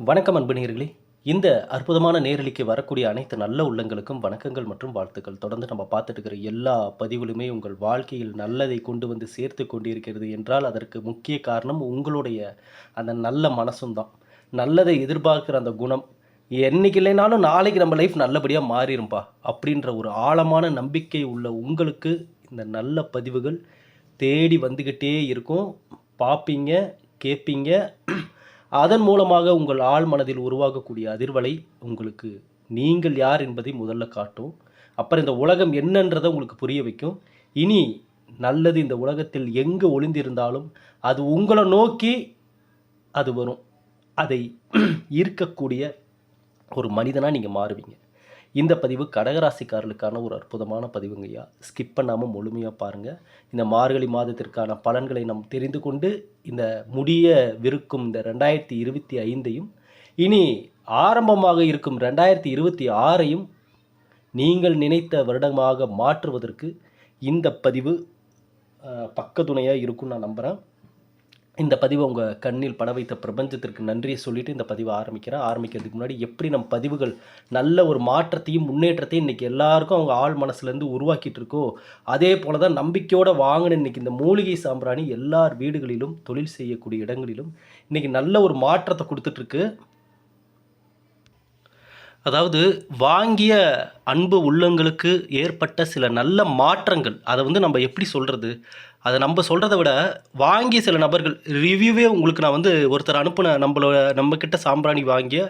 வணக்கம் அன்புநேயர்களே இந்த அற்புதமான நேரலிக்கு வரக்கூடிய அனைத்து நல்ல உள்ளங்களுக்கும் வணக்கங்கள் மற்றும் வாழ்த்துக்கள். தொடர்ந்து நம்ம பார்த்துட்டு இருக்கிற எல்லா பதிவுகளுமே உங்கள் வாழ்க்கையில் நல்லதை கொண்டு வந்து சேர்த்து கொண்டிருக்கிறது என்றால் அதற்கு முக்கிய காரணம் உங்களுடைய அந்த நல்ல மனசும் தான். நல்லதை எதிர்பார்க்குற அந்த குணம். என்னைக்கு இல்லைனாலும் நாளைக்கு நம்ம லைஃப் நல்லபடியாக மாறிடும்பா அப்படின்ற ஒரு ஆழமான நம்பிக்கை உள்ள உங்களுக்கு இந்த நல்ல பதிவுகள் தேடி வந்துக்கிட்டே இருக்கும். பார்ப்பீங்க கேட்பீங்க. அதன் மூலமாக உங்கள் ஆழ் மனதில் உருவாகக்கூடிய அதிர்வலை உங்களுக்கு நீங்கள் யார் என்பதை முதல்ல காட்டும். அப்புறம் இந்த உலகம் என்னன்றதை உங்களுக்கு புரிய வைக்கும். இனி நல்லது இந்த உலகத்தில் எங்கே ஒளிந்திருந்தாலும் அது உங்களை நோக்கி அது வரும். அதை ஈர்க்கக்கூடிய ஒரு மனிதனாக நீங்கள் மாறுவீங்க. இந்த பதிவு கடகராசிக்காரர்களுக்கான ஒரு அற்புதமான பதிவுங்கய்யா ஸ்கிப் பண்ணாமல் முழுமையாக பாருங்கள் இந்த மார்கழி மாதத்திற்கான பலன்களை நாம் தெரிந்து கொண்டு இந்த முடிய விருக்கும் இந்த ரெண்டாயிரத்தி இருபத்தி ஐந்தையும் இனி ஆரம்பமாக இருக்கும் ரெண்டாயிரத்தி இருபத்தி ஆறையும் நீங்கள் நினைத்த வருடமாக மாற்றுவதற்கு இந்த பதிவு பக்கத்துணையாக இருக்கும்னு நான் நம்புகிறேன் இந்த பதிவை உங்கள் கண்ணில் பட வைத்த பிரபஞ்சத்திற்கு நன்றியை சொல்லிவிட்டு இந்த பதிவை ஆரம்பிக்கிறேன். ஆரம்பிக்கிறதுக்கு முன்னாடி எப்படி நம் பதிவுகள் நல்ல ஒரு மாற்றத்தையும் முன்னேற்றத்தையும் இன்றைக்கி எல்லாருக்கும் அவங்க ஆள் மனசுலேருந்து உருவாக்கிட்டு இருக்கோ அதே போல தான் நம்பிக்கையோடு வாங்கின இன்றைக்கி இந்த மூலிகை சாம்பிராணி எல்லார் வீடுகளிலும் தொழில் செய்யக்கூடிய இடங்களிலும் இன்றைக்கி நல்ல ஒரு மாற்றத்தை கொடுத்துட்ருக்கு அதாவது வாங்கிய அன்பு உள்ளங்களுக்கு ஏற்பட்ட சில நல்ல மாற்றங்கள் அதை வந்து நம்ம எப்படி சொல்கிறது அதை நம்ம சொல்கிறத விட வாங்கிய சில நபர்கள் ரிவ்யூவே உங்களுக்கு நான் வந்து ஒருத்தர் அனுப்பின நம்மளோட நம்மக்கிட்ட சாம்பிராணி வாங்கிய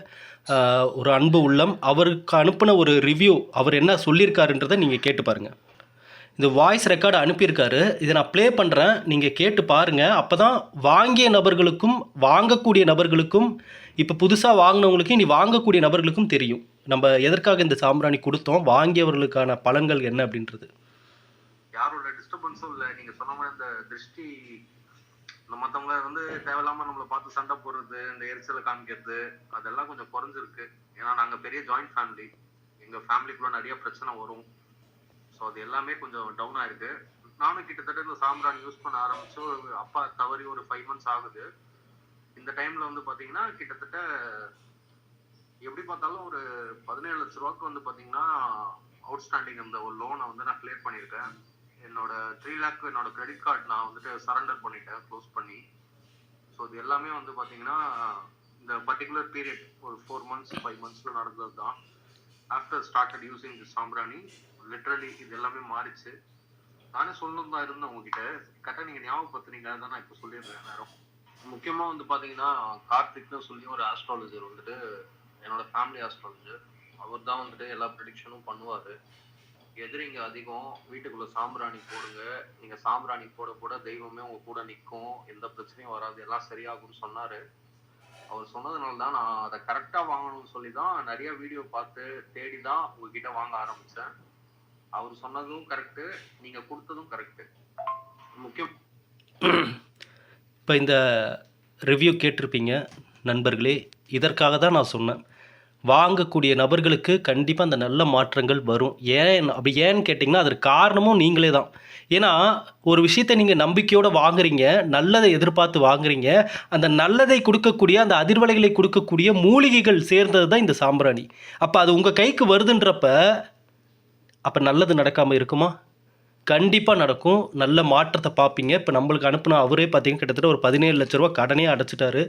ஒரு அன்பு உள்ளம் அவருக்கு அனுப்பின ஒரு ரிவ்யூ அவர் என்ன சொல்லியிருக்காருன்றதை நீங்கள் கேட்டு பாருங்கள் இந்த வாய்ஸ் ரெக்கார்டு அனுப்பியிருக்காரு. இதை நான் ப்ளே பண்ணுறேன் நீங்கள் கேட்டு பாருங்கள் அப்போ தான் வாங்கிய நபர்களுக்கும் வாங்கக்கூடிய நபர்களுக்கும் இப்போ புதுசாக வாங்கினவங்களுக்கும் இனி வாங்கக்கூடிய நபர்களுக்கும் தெரியும். நம்ம எதற்காக இந்த சாம்பிராணி கொடுத்தோம்? வாங்கியவர்களுக்கான பலன்கள் என்ன அப்படின்றது. யாரோட டிஸ்டர்பன்ஸும் நீங்க சொன்ன மாதிரி இந்த திருஷ்டி மத்தவங்க வந்து தேவையில்லாம நம்மளை பார்த்து சண்டை போடுறது இந்த எரிச்சலை காமிக்கிறது அதெல்லாம் கொஞ்சம் குறைஞ்சிருக்கு. ஏன்னா நாங்க பெரிய ஜாயிண்ட் ஃபேமிலி எங்க ஃபேமிலிக்குள்ள நிறைய பிரச்சனை வரும். ஸோ அது எல்லாமே கொஞ்சம் டவுன் ஆயிருக்கு. நானும் கிட்டத்தட்ட இந்த சாம்பிராணி யூஸ் பண்ண ஆரம்பிச்சு அப்பா தவறி ஒரு ஃபைவ் மந்த்ஸ் ஆகுது. இந்த டைம்ல வந்து பாத்தீங்கன்னா கிட்டத்தட்ட எப்படி பார்த்தாலும் ஒரு பதினேழு லட்ச ரூபாய்க்கு வந்து பாத்தீங்கன்னா அவுட்ஸ்டாண்டிங் அந்த ஒரு லோனை வந்து நான் கிளியர் பண்ணியிருக்கேன். என்னோட த்ரீ லேக் என்னோட கிரெடிட் கார்டு நான் வந்துட்டு சரண்டர் பண்ணிட்டேன் க்ளோஸ் பண்ணி. ஸோ இது எல்லாமே வந்து பார்த்தீங்கன்னா இந்த பர்டிகுலர் பீரியட் ஒரு ஃபோர் மந்த்ஸ் ஃபைவ் மந்த்ஸில் நடந்தது தான் ஆஃப்டர் ஸ்டார்டட் யூஸிங் தி சாம்பிராணி லிட்ரலி இது எல்லாமே மாறிச்சு. நானே சொல்லணும் தான் இருந்தேன் உங்ககிட்ட. கரெக்டாக நீங்கள் ஞாபகப்படுத்துறீங்க தான் நான் இப்போ சொல்லிடுறேன் நேரம் முக்கியமாக வந்து பார்த்தீங்கன்னா கார்த்திக்னு சொல்லி ஒரு ஆஸ்ட்ராலஜர் வந்துட்டு என்னோட ஃபேமிலி ஆஸ்ட்ராலஜர் அவர் தான் வந்துட்டு எல்லா ப்ரெடிக்ஷனும் பண்ணுவார். எதிரிங்க அதிகம் வீட்டுக்குள்ள சாம்பிராணி போடுங்க. நீங்க சாம்பிராணி போட போட தெய்வமே உங்க கூட நிற்கும் எந்த பிரச்சனையும் வராது. எல்லாம் சரியாகும்னு சொன்னாரு. அவர் சொன்னதுனால தான் நான் அதை கரெக்டா வாங்கணும்னு சொல்லி தான் நிறைய வீடியோ பார்த்து தேடி தான் உங்ககிட்ட வாங்க ஆரம்பிச்சேன். அவர் சொன்னதும் கரெக்டு நீங்க கொடுத்ததும் கரெக்டு முக்கியம். இப்போ இந்த ரிவ்யூ கேட்டிருப்பீங்க நண்பர்களே. இதற்காக தான் நான் சொன்னேன். வாங்கக்கூடிய நபர்களுக்கு கண்டிப்பாக அந்த நல்ல மாற்றங்கள் வரும். ஏன் அப்படி ஏன்னு கேட்டிங்கன்னா அதற்கு காரணமும் நீங்களே தான். ஏன்னா ஒரு விஷயத்தை நீங்கள் நம்பிக்கையோடு வாங்குறீங்க நல்லதை எதிர்பார்த்து வாங்குறீங்க அந்த நல்லதை கொடுக்கக்கூடிய அந்த அதிர்வலைகளை கொடுக்கக்கூடிய மூலிகைகள் சேர்ந்தது தான் இந்த சாம்பிராணி. அப்போ அது உங்கள் கைக்கு வருதுன்றப்ப அப்போ நல்லது நடக்காமல் இருக்குமா? கண்டிப்பாக நடக்கும். நல்ல மாற்றத்தை பார்ப்பீங்க இப்போ நம்மளுக்கு அனுப்புன அவரே பார்த்தீங்கன்னா கிட்டத்தட்ட ஒரு பதினேழு லட்ச ரூபா கடனே அடைச்சிட்டாரு.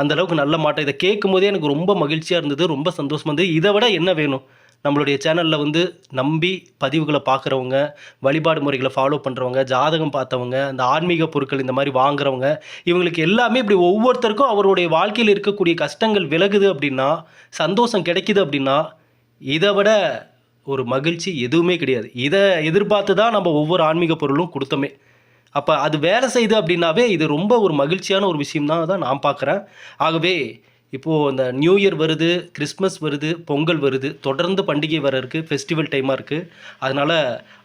அந்தளவுக்கு நல்ல மாற்றம். இதை கேட்கும் போதே எனக்கு ரொம்ப மகிழ்ச்சியாக இருந்தது. ரொம்ப சந்தோஷமாக இருந்தது. இதை விட என்ன வேணும்? நம்மளுடைய சேனலில் வந்து நம்பி பதிவுகளை பார்க்குறவங்க வழிபாடு முறைகளை ஃபாலோ பண்ணுறவங்க ஜாதகம் பார்த்தவங்க அந்த ஆன்மீக பொருட்கள் இந்த மாதிரி வாங்குறவங்க இவங்களுக்கு எல்லாமே இப்படி ஒவ்வொருத்தருக்கும் அவருடைய வாழ்க்கையில் இருக்கக்கூடிய கஷ்டங்கள் விலகுது அப்படின்னா சந்தோஷம் கிடைக்குது அப்படின்னா இதை விட ஒரு மகிழ்ச்சி எதுவுமே கிடையாது. இதை எதிர்பார்த்து தான் நம்ம ஒவ்வொரு ஆன்மீக பொருளும் கொடுத்தோமே. அப்போ அது வேலை செய்யுது அப்படின்னாவே இது ரொம்ப ஒரு மகிழ்ச்சியான ஒரு விஷயம் தான் தான் நான் பார்க்குறேன். ஆகவே இப்போது இந்த நியூ இயர் வருது கிறிஸ்மஸ் வருது பொங்கல் வருது தொடர்ந்து பண்டிகை வர இருக்குது ஃபெஸ்டிவல் டைமாக இருக்குது அதனால்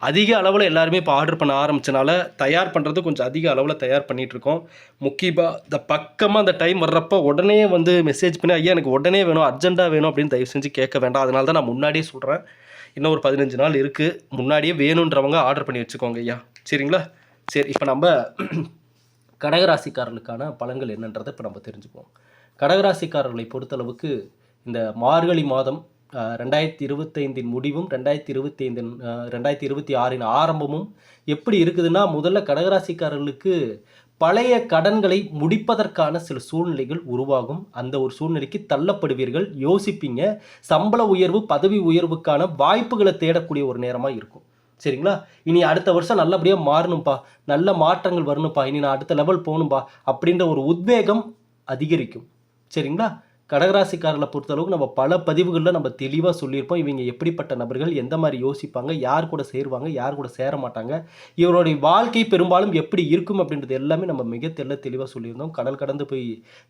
அதிக அளவில் எல்லாருமே இப்போ ஆர்டர் பண்ண ஆரம்பிச்சனால தயார் பண்ணுறது கொஞ்சம் அதிக அளவில் தயார் பண்ணிகிட்ருக்கோம் முக்கியமாக இந்த பக்கமாக அந்த டைம் வர்றப்போ உடனே வந்து மெசேஜ் பண்ணி ஐயா எனக்கு உடனே வேணும் அர்ஜென்ட்டாக வேணும் அப்படின்னு தயவு செஞ்சு கேட்க வேண்டாம். அதனால தான் நான் முன்னாடியே சொல்கிறேன் இன்னும் ஒரு பதினஞ்சு நாள் இருக்குது முன்னாடியே வேணுன்றவங்க ஆர்டர் பண்ணி வச்சுக்கோங்க ஐயா. சரிங்களா? சரி இப்போ நம்ம கடகராசிக்காரர்களுக்கான பலன்கள் என்னன்றதை இப்போ நம்ம தெரிஞ்சுப்போம். கடகராசிக்காரர்களை பொறுத்தளவுக்கு இந்த மார்கழி மாதம் ரெண்டாயிரத்தி இருபத்தைந்தின் முடிவும் ரெண்டாயிரத்தி இருபத்தி ஐந்தின் ரெண்டாயிரத்தி இருபத்தி ஆறின் ஆரம்பமும் எப்படி இருக்குதுன்னா முதல்ல கடகராசிக்காரர்களுக்கு பழைய கடன்களை முடிப்பதற்கான சில சூழ்நிலைகள் உருவாகும். அந்த ஒரு சூழ்நிலைக்கு தள்ளப்படுவீர்கள். யோசிப்பீங்க. சம்பள உயர்வு பதவி உயர்வுக்கான வாய்ப்புகளை தேடக்கூடிய ஒரு நேரமாக இருக்கும். சரிங்களா? இனி அடுத்த வருஷம் நல்லபடியாக மாறணும்ப்பா நல்ல மாற்றங்கள் வரணும்ப்பா இனி நான் அடுத்த லெவல் போகணும்ப்பா அப்படின்ற ஒரு உத்வேகம் அதிகரிக்கும். சரிங்களா? கடகராசிக்காரர்களை பொறுத்தளவுக்கு நம்ம பல பதிவுகளில் நம்ம தெளிவாக சொல்லியிருப்போம். இவங்க எப்படிப்பட்ட நபர்கள் எந்த மாதிரி யோசிப்பாங்க யார் கூட சேருவாங்க யார் கூட சேர மாட்டாங்க இவருடைய வாழ்க்கை பெரும்பாலும் எப்படி இருக்கும் அப்படின்றது எல்லாமே நம்ம மிக தெல்ல தெளிவாக சொல்லியிருந்தோம். கடல் கடந்து போய்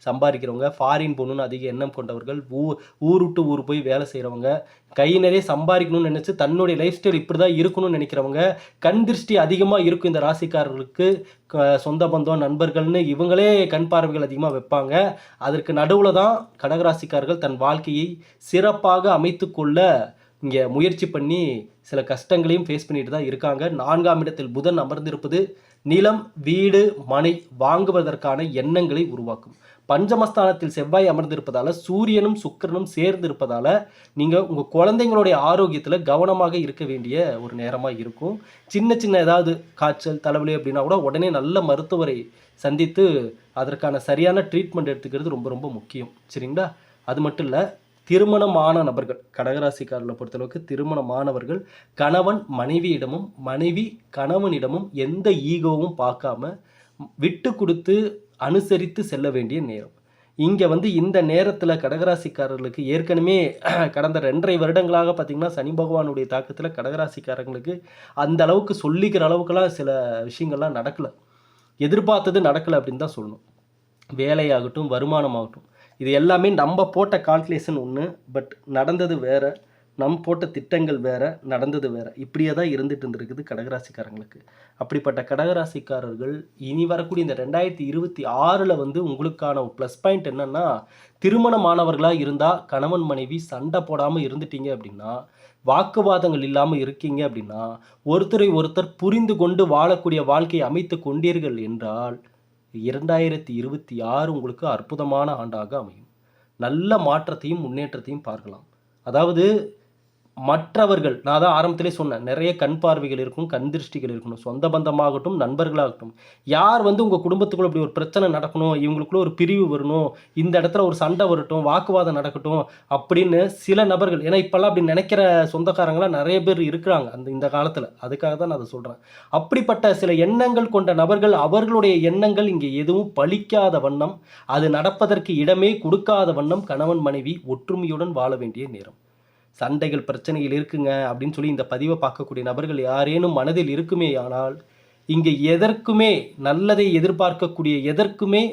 சம்பாதிக்கிறவங்க ஃபாரின் போகணுன்னு அதிக எண்ணம் கொண்டவர்கள் ஊ ஊர் விட்டு ஊர் போய் வேலை செய்கிறவங்க கை நிறைய சம்பாதிக்கணும்னு நினச்சி தன்னுடைய லைஃப் ஸ்டைல் இப்படி தான் இருக்கணும்னு நினைக்கிறவங்க கண் திருஷ்டி அதிகமாக இருக்கும் இந்த ராசிக்காரர்களுக்கு க- சொந்த பந்தம் நண்பர்கள்னு இவங்களே கண் பார்வைகள் அதிகமாக வைப்பாங்க. அதற்கு நடுவில் தான் கடகராசிக்காரர்கள் தன் வாழ்க்கையை சிறப்பாக அமைத்து கொள்ள இங்கே முயற்சி பண்ணி சில கஷ்டங்களையும் ஃபேஸ் பண்ணிட்டு தான் இருக்காங்க. நான்காம் இடத்தில் புதன் அமர்ந்திருப்பது நிலம் வீடு மனை வாங்குவதற்கான எண்ணங்களை உருவாக்கும். பஞ்சமஸ்தானத்தில் செவ்வாய் அமர்ந்திருப்பதால் சூரியனும் சுக்கிரனும் சேர்ந்து இருப்பதால் நீங்கள் உங்கள் குழந்தைங்களுடைய ஆரோக்கியத்தில் கவனமாக இருக்க வேண்டிய ஒரு நேரமாக இருக்கும். சின்ன சின்ன ஏதாவது காய்ச்சல் தலைவலி அப்படின்னா கூட உடனே நல்ல மருத்துவரை சந்தித்து அதற்கான சரியான ட்ரீட்மெண்ட் எடுத்துக்கிறது ரொம்ப ரொம்ப முக்கியம். சரிங்களா? அது மட்டும் இல்லை திருமணமான நபர்கள் கடகராசிக்காரர்களை பொறுத்தளவுக்கு திருமணமானவர்கள் கணவன் மனைவியிடமும் மனைவி கணவனிடமும் எந்த ஈகோவும் பார்க்காம விட்டு கொடுத்து அனுசரித்து செல்ல வேண்டிய நேரம். இங்கே வந்து இந்த நேரத்தில் கடகராசிக்காரர்களுக்கு ஏற்கனவே கடந்த ரெண்டரை வருடங்களாக பார்த்திங்கன்னா சனி பகவானுடைய தாக்கத்தில் கடகராசிக்காரங்களுக்கு அந்த அளவுக்கு சொல்லிக்கிற அளவுக்குலாம் சில விஷயங்கள்லாம் நடக்கலை. எதிர்பார்த்தது நடக்கலை அப்படின்னு தான் சொல்லணும். வேலையாகட்டும் வருமானமாகட்டும். இது எல்லாமே நம்ம போட்ட கால்குலேஷன் ஒன்று பட் நடந்தது வேற நம் போட்ட திட்டங்கள் வேறு நடந்தது வேறு. இப்படியே தான் இருந்துட்டு இருந்திருக்குது கடகராசிக்காரங்களுக்கு. அப்படிப்பட்ட கடகராசிக்காரர்கள் இனி வரக்கூடிய இந்த ரெண்டாயிரத்தி இருபத்தி ஆறில் வந்து உங்களுக்கான ப்ளஸ் பாயிண்ட் என்னன்னா திருமணமானவர்களாக இருந்தால் கணவன் மனைவி சண்டை போடாமல் இருந்துட்டீங்க அப்படின்னா வாக்குவாதங்கள் இல்லாமல் இருக்கீங்க அப்படின்னா ஒருத்தரை ஒருத்தர் புரிந்து கொண்டு வாழக்கூடிய வாழ்க்கையை அமைத்து கொண்டீர்கள் என்றால் இரண்டாயிரத்தி இருபத்தி ஆறு உங்களுக்கு அற்புதமான ஆண்டாக அமையும். நல்ல மாற்றத்தையும் முன்னேற்றத்தையும் பார்க்கலாம். அதாவது மற்றவர்கள் நான் தான் ஆரம்பத்திலே சொன்னேன் நிறைய கண் பார்வைகள் இருக்கும் கண் திருஷ்டிகள் இருக்கணும் சொந்த பந்தமாகட்டும் நண்பர்களாகட்டும். யார் வந்து உங்கள் குடும்பத்துக்குள்ள இப்படி ஒரு பிரச்சனை நடக்கணும் இவங்களுக்குள்ள ஒரு பிரிவு வரணும் இந்த இடத்துல ஒரு சண்டை வரட்டும் வாக்குவாதம் நடக்கட்டும் அப்படின்னு சில நபர்கள் ஏன்னா இப்போல்லாம் அப்படி நினைக்கிற சொந்தக்காரங்களாம் நிறைய பேர் இருக்கிறாங்க அந்த இந்த காலத்தில். அதுக்காக தான் நான் அதை சொல்கிறேன் அப்படிப்பட்ட சில எண்ணங்கள் கொண்ட நபர்கள் அவர்களுடைய எண்ணங்கள் இங்கே எதுவும் பலிக்காத வண்ணம் அது நடப்பதற்கு இடமே கொடுக்காத வண்ணம் கணவன் மனைவி ஒற்றுமையுடன் வாழ வேண்டிய நேரம். சண்டைகள் பிரச்சனைகள் இருக்குங்க அப்படின்னு சொல்லி இந்த பதிவை பார்க்கக்கூடிய நபர்கள் யாரேனும் மனதில் இருக்குமே ஆனால் இங்கே எதற்குமே நல்லதை எதிர்பார்க்கக்கூடிய எதற்குமே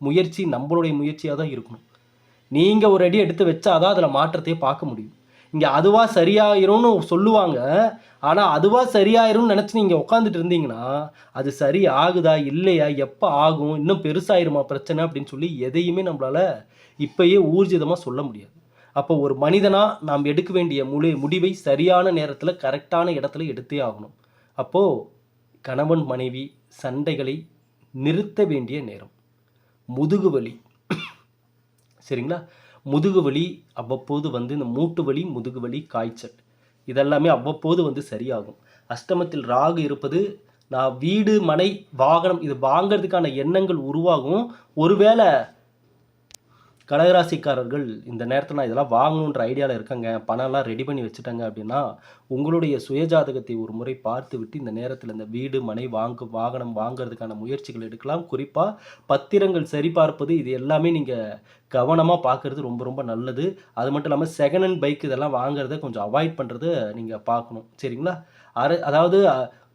முயற்சி நம்மளுடைய முயற்சியாக தான் இருக்கணும். நீங்கள் ஒரு அடி எடுத்து வச்சா தான் அதில் மாற்றத்தையே பார்க்க முடியும். இங்கே அதுவாக சரியாயிரும்னு சொல்லுவாங்க. ஆனால் அதுவாக சரியாயிரும்னு நினச்சி நீங்கள் உட்காந்துட்டு இருந்தீங்கன்னா அது சரி ஆகுதா இல்லையா எப்போ ஆகும் இன்னும் பெருசாயிருமா பிரச்சனை அப்படின்னு சொல்லி எதையுமே நம்மளால் இப்பயே ஊர்ஜிதமாக சொல்ல முடியாது. அப்போ ஒரு மனிதனாக நாம் எடுக்க வேண்டிய முழு முடிவை சரியான நேரத்தில் கரெக்டான இடத்துல எடுத்தே ஆகணும். அப்போது கணவன் மனைவி சண்டைகளை நிறுத்த வேண்டிய நேரம். முதுகு வலி. சரிங்களா? முதுகு வலி அவ்வப்போது வந்து இந்த மூட்டு வலி முதுகு வலி காய்ச்சல். இதெல்லாமே அவ்வப்போது வந்து சரியாகும். அஷ்டமத்தில் ராகு இருப்பது நான் வீடு மனை வாகனம் இது வாங்கிறதுக்கான எண்ணங்கள் உருவாகும். ஒருவேளை கடகராசிக்காரர்கள் இந்த நேரத்தில் நான் இதெல்லாம் வாங்கணுன்ற ஐடியாவில் இருக்கங்க. பணம்லாம் ரெடி பண்ணி வச்சுட்டாங்க அப்படின்னா உங்களுடைய சுயஜாதகத்தை ஒரு முறை பார்த்து விட்டு இந்த நேரத்தில் இந்த வீடு மனை வாங்க வாகனம் வாங்குறதுக்கான முயற்சிகள் எடுக்கலாம். குறிப்பாக பத்திரங்கள் சரிபார்ப்பது இது எல்லாமே நீங்கள் கவனமாக பார்க்குறது ரொம்ப ரொம்ப நல்லது. அது மட்டும் இல்லாமல் செகண்ட் ஹேண்ட் பைக் இதெல்லாம் வாங்குறத கொஞ்சம் அவாய்ட் பண்ணுறத நீங்கள் பார்க்கணும். சரிங்களா? அர அதாவது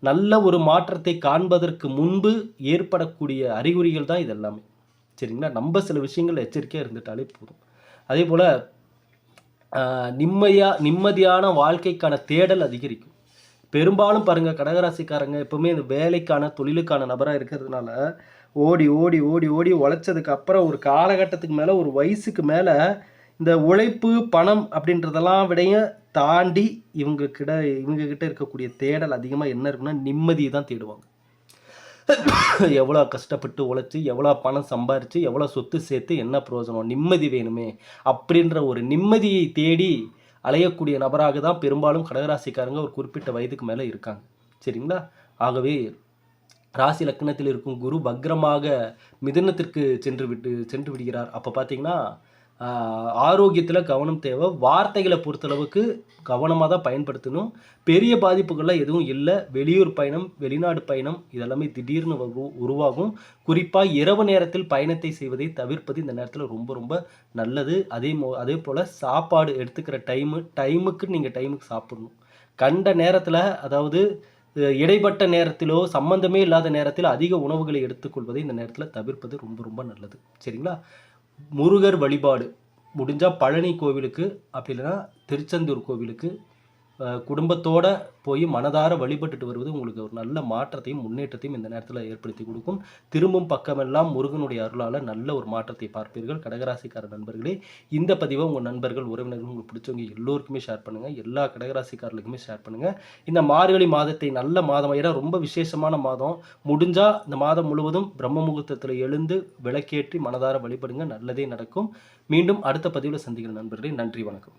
நல்ல ஒரு மாற்றத்தை காண்பதற்கு முன்பு ஏற்படக்கூடிய அறிகுறிகள் தான் இது எல்லாமே சரிங்களா நம்ம சில விஷயங்கள் எச்சரிக்கையாக இருந்துட்டாலே போதும். அதே போல் நிம்மதியாக நிம்மதியான வாழ்க்கைக்கான தேடல் அதிகரிக்கும். பெரும்பாலும் பாருங்கள் கடகராசிக்காரங்க எப்போவுமே இந்த வேலைக்கான தொழிலுக்கான நபராக இருக்கிறதுனால ஓடி ஓடி ஓடி ஓடி உழைச்சதுக்கு அப்புறம் ஒரு காலகட்டத்துக்கு மேலே ஒரு வயசுக்கு மேலே இந்த உழைப்பு பணம் அப்படின்றதெல்லாம் விடையும் தாண்டி இவங்க கிட்ட இவங்க கிட்ட இருக்கக்கூடிய தேடல் அதிகமாக என்ன இருக்குன்னா நிம்மதியை தான் தேடுவாங்க. எவ்வளோ கஷ்டப்பட்டு உழைச்சி எவ்வளோ பணம் சம்பாரித்து எவ்வளோ சொத்து சேர்த்து என்ன பிரயோஜனம்? நிம்மதி வேணுமே. அப்படின்ற ஒரு நிம்மதியை தேடி அலையக்கூடிய நபராக தான் பெரும்பாலும் கடகராசிக்காரங்க ஒரு குறிப்பிட்ட வயதுக்கு மேலே இருக்காங்க. சரிங்களா? ஆகவே ராசி லக்னத்தில் இருக்கும் குரு பக்ரமாக மிதனத்திற்கு சென்று விட்டு சென்று விடுகிறார். அப்போ பார்த்தீங்கன்னா ஆரோக்கியத்தில் கவனம் தேவை. வார்த்தைகளை பொறுத்தளவுக்கு கவனமாக தான் பயன்படுத்தணும். பெரிய பாதிப்புகள்லாம் எதுவும் இல்லை. வெளியூர் பயணம் வெளிநாடு பயணம் இதெல்லாமே திடீர்னு உருவாகும். குறிப்பாக இரவு நேரத்தில் பயணத்தை செய்வதை தவிர்ப்பது இந்த நேரத்தில் ரொம்ப ரொம்ப நல்லது. அதே மோ அதே போல் சாப்பாடு எடுத்துக்கிற டைமு டைமுக்கு நீங்கள் டைமுக்கு சாப்பிடணும். கண்ட நேரத்தில் அதாவது இடைப்பட்ட நேரத்திலோ சம்பந்தமே இல்லாத நேரத்தில் அதிக உணவுகளை எடுத்துக்கொள்வதை இந்த நேரத்தில் தவிர்ப்பது ரொம்ப ரொம்ப நல்லது. சரிங்களா? முருகர் வழிபாடு. முடிஞ்சால் பழனி கோவிலுக்கு அப்படி இல்லைன்னா திருச்செந்தூர் கோவிலுக்கு குடும்பத்தோடு போய் மனதார வழிபட்டுட்டு வருவது உங்களுக்கு ஒரு நல்ல மாற்றத்தையும் முன்னேற்றத்தையும் இந்த நேரத்தில் ஏற்படுத்தி கொடுக்கும். திரும்பும் பக்கமெல்லாம் முருகனுடைய அருளால் நல்ல ஒரு மாற்றத்தை பார்ப்பீர்கள். கடகராசிக்கார நண்பர்களே இந்த பதிவை உங்கள் நண்பர்கள் உறவினர்கள் உங்களுக்கு பிடிச்சவங்க எல்லோருக்குமே ஷேர் பண்ணுங்கள் எல்லா கடகராசிக்காரர்களுக்குமே ஷேர் பண்ணுங்கள் இந்த மார்கழி மாதத்தை நல்ல மாதம் ஏன்னா ரொம்ப விசேஷமான மாதம். முடிஞ்சால் இந்த மாதம் முழுவதும் பிரம்ம முகூர்த்தத்தில் எழுந்து விளக்கேற்றி மனதார வழிபடுங்க. நல்லதே நடக்கும். மீண்டும் அடுத்த பதிவில் சந்திக்கிற நண்பர்களே நன்றி வணக்கம்.